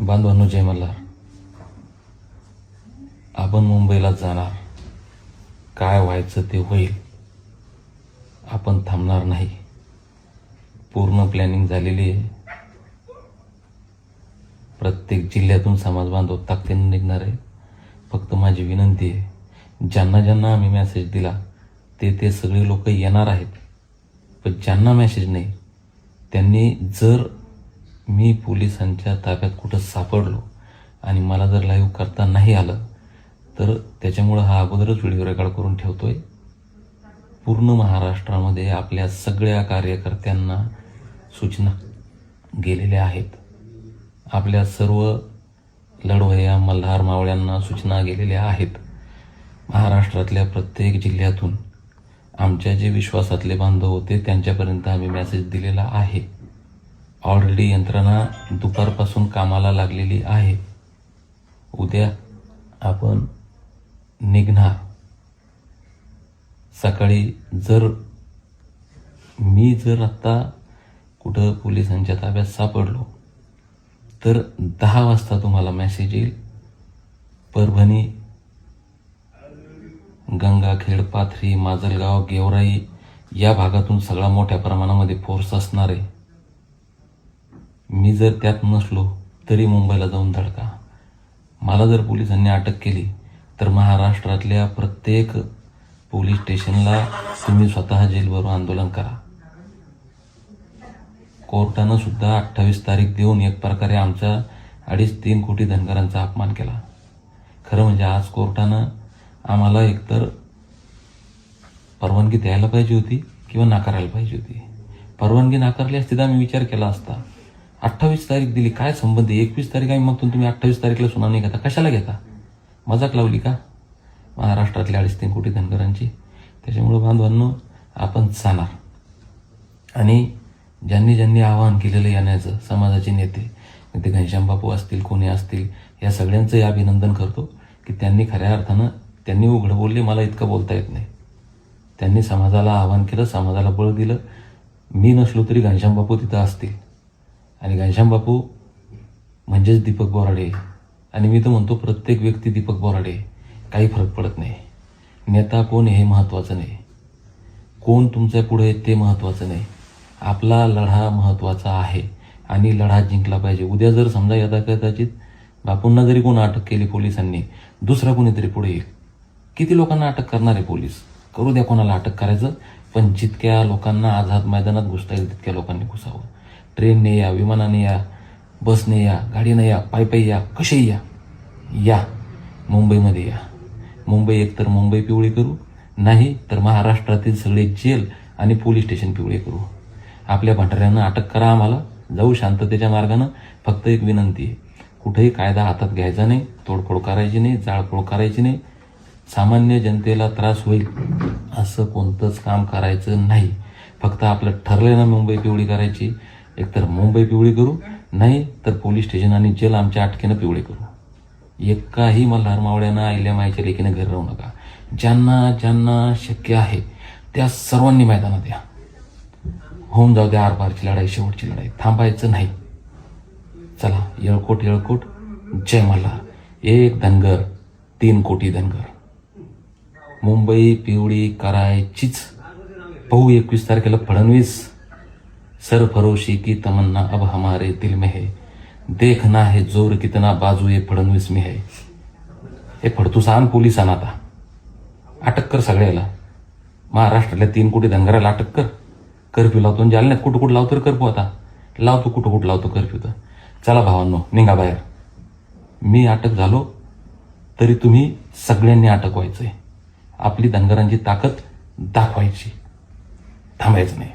बांधवांनो जय मल्हार. आपण मुंबईला जाणार. काय व्हायचं ते होईल. आपण थांबणार नाही. पूर्ण प्लॅनिंग झालेली आहे. प्रत्येक जिल्ह्यातून समाज बांधव ताकदीने निघणार आहे. फक्त माझी विनंती आहे ज्यांना ज्यांना आम्ही मेसेज दिला ते ते सगळे लोक येणार आहेत. पण ज्यांना मेसेज नाही त्यांनी जर मी पोलिसांच्या ताब्यात कुठं सापडलो आणि मला जर लाईव्ह करता नाही आलं तर त्याच्यामुळं हा अगोदरच व्हिडिओ रेकॉर्ड करून ठेवतो आहे पूर्ण महाराष्ट्रामध्ये आपल्या सगळ्या कार्यकर्त्यांना सूचना गेलेल्या आहेत. आपल्या सर्व लढवया मल्हार मावळ्यांना सूचना गेलेल्या आहेत. महाराष्ट्रातल्या प्रत्येक जिल्ह्यातून आमच्या जे विश्वासातले बांधव होते त्यांच्यापर्यंत आम्ही मेसेज दिलेला आहे. ऑलरेडी यंत्रणा दुपारपासून कामाला लागलेली आहे. उद्या आपण निघणार. सकाळी जर मी जर आत्ता कुठं पोलिसांच्या ताब्यात सापडलो तर दहा वाजता तुम्हाला मेसेज येईल. परभणी गंगाखेड पाथरी माजलगाव गेवराई या भागातून सगळा मोठ्या प्रमाणामध्ये फोर्स असणार आहे. मी जर त्यात नसलो तरी मुंबईला जाऊन धडका. मला जर पोलिसांनी अटक केली तर महाराष्ट्रातल्या प्रत्येक पोलीस स्टेशनला तुम्ही स्वतः जेलवर आंदोलन करा. कोर्टानं सुद्धा अठ्ठावीस तारीख देऊन एक प्रकारे आमच्या अडीच तीन कोटी धनगरांचा अपमान केला. खरं म्हणजे आज कोर्टानं आम्हाला एकतर परवानगी द्यायला पाहिजे होती किंवा नाकारायला पाहिजे होती. परवानगी नाकारली असती तर आम्ही विचार केला असता. अठ्ठावीस तारीख दिली काय संबंध एकवीस तारीख आम्ही मागतो तुम्ही अठ्ठावीस तारीखला सुनावणी घेता. कशाला घेता? मजाक लावली का? महाराष्ट्रातल्या अडीच तीन कोटी धनगरांची. त्याच्यामुळं बांधवांनो आपण जाणार आणि ज्यांनी ज्यांनी आवाहन केलेलं येण्याचं समाजाचे नेते मग ते घनश्याम बापू असतील कोणी असतील या सगळ्यांचंही अभिनंदन करतो की त्यांनी खऱ्या अर्थानं त्यांनी उघडं बोलले मला इतकं बोलता येत नाही. त्यांनी समाजाला आवाहन केलं समाजाला बळ दिलं. मी नसलो तरी घनश्याम बापू तिथं असतील. आणि घनश्याम बापू म्हणजेच दीपक बोराडे. आणि मी तर म्हणतो प्रत्येक व्यक्ती दीपक बोराडे. काही फरक पडत नाही. नेता कोण हे महत्त्वाचं नाही. कोण तुमच्यापुढे आहे ते महत्त्वाचं नाही. आपला लढा महत्त्वाचा आहे. आणि लढा जिंकला पाहिजे. उद्या जर समजा यदा कदाचित बापूंना जरी कोण अटक केली पोलिसांनी दुसरा कोणीतरी पुढे येईल. किती लोकांना अटक करणार आहे पोलीस? करू द्या कोणाला अटक करायचं पण जितक्या लोकांना आझाद मैदानात घुसता येईल तितक्या लोकांनी घुसावं. ट्रेनने या विमानाने या बसने या गाडीने या पायपाई या कसेही या या. मुंबईमध्ये या. मुंबई एकतर मुंबई पिवळी करू नाही तर महाराष्ट्रातील सगळे जेल आणि पोलीस स्टेशन पिवळे करू. आपल्या भंडाऱ्यांना अटक करा आम्हाला. जाऊ शांततेच्या मार्गानं. फक्त एक विनंती आहे. कुठेही कायदा हातात घ्यायचा नाही तोडफोड करायची नाही जाळपोळ करायची नाही. सामान्य जनतेला त्रास होईल असं कोणतंच काम करायचं नाही. फक्त आपलं ठरलं ना मुंबई पिवळी करायची. एकतर मुंबई पिवळी करू नाही तर पोलीस स्टेशन आणि जेल आमच्या अटकेनं पिवळे करू. एकाही मल्हार मावळ्यानं आईल्या मायच्या लेकीनं घरी राहू नका. ज्यांना ज्यांना शक्य आहे त्या सर्वांनी मैदानात या. होऊन जाऊ द्या आरपारची लढाई शेवटची लढाई. थांबायचं नाही. चला येळकोट येळकोट. जय मल्हार. एक धनगर तीन कोटी धनगर. मुंबई पिवळी करायचीच. पाहू एकवीस तारखेला फडणवीस. सरफरोशी की तमन्ना अब हमारे दिल में है। देखना है जोर कितना बाजू ये फडणवीस में है। हे फडतुसान पोलिसांना आता अटक कर सगळ्याला। महाराष्ट्रातल्या तीन कोटी धनगराला अटक कर। कर्फ्यू लावतो आणि जालन्यात कुठं कुठं लावतो कर्फ्यू आता? लावतो कुठं कुठं लावतो कर्फ्यू तर? चला भावांनो निघा बाहेर. मी अटक झालो तरी तुम्ही सगळ्यांनी अटक व्हायचं आहे आपली धनगरांची ताकद दाखवायची. थांबायचं नाही.